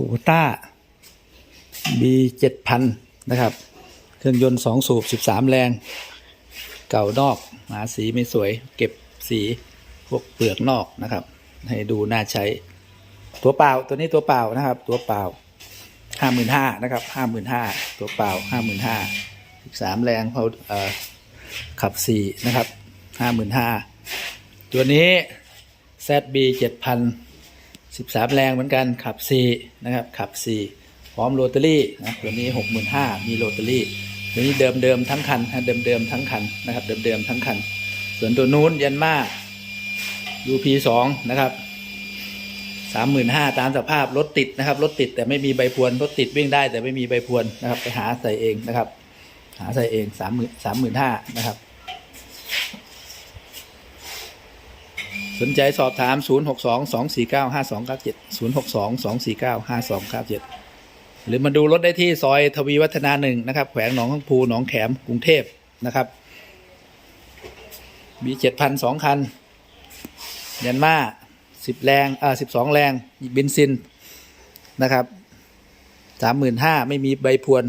คูต้า B เจ็ดพันนะครับ เครื่องยนต์สองสูบสิบสามแรง เก่านอก หาสีไม่สวย เก็บสีพวกเปลือกนอกนะครับ ให้ดูน่าใช้ ตัวเปล่า ตัวนี้ตัวเปล่านะครับ ตัวเปล่าห้าหมื่นห้านะครับห้าหมื่นห้าตัวเปล่าห้าหมื่นห้าสิบสามแรงเขาเขับสี่นะครับห้าหมื่นห้าตัวนี้ ZB เจ็ดพันสิบสามแรงเหมือนกันขับสี่นะครับ ขับสี่พร้อมโรตารี่นะตัวนี้หกหมื่นห้ามีโรตารี่ตัวนี้เดิมเดิมๆทั้งคันนะเดิมเดิมๆทั้งคันนะครับเดิมเดิมๆทั้งคัน ส่วนตัวนู้นยันมา UP สองนะครับสามหมื่นห้าตามสภาพรถติดนะครับรถติดแต่ไม่มีใบพวนรถติดวิ่งได้แต่ไม่มีใบพวนนะครับไปหาใส่เองนะครับ หาใส่เองสามหมื่นสามหมื่นห้านะครับ สนใจสอบถาม 0 6 2 2 4 9 5 2 9 7 0 6 2 2 4 9 5 2 9 7 หรือมาดูรถได้ที่ซอยทวีวัฒนาหนึ่งนะครับ แขวงหนองข้างพูหนองแขมกรุงเทพนะครับ มีเจ็ดพันสองคัน ยันมาสิบแรงอ่าสิบสองแรงบินซินนะครับสามหมื่นห้าไม่มีใบพวน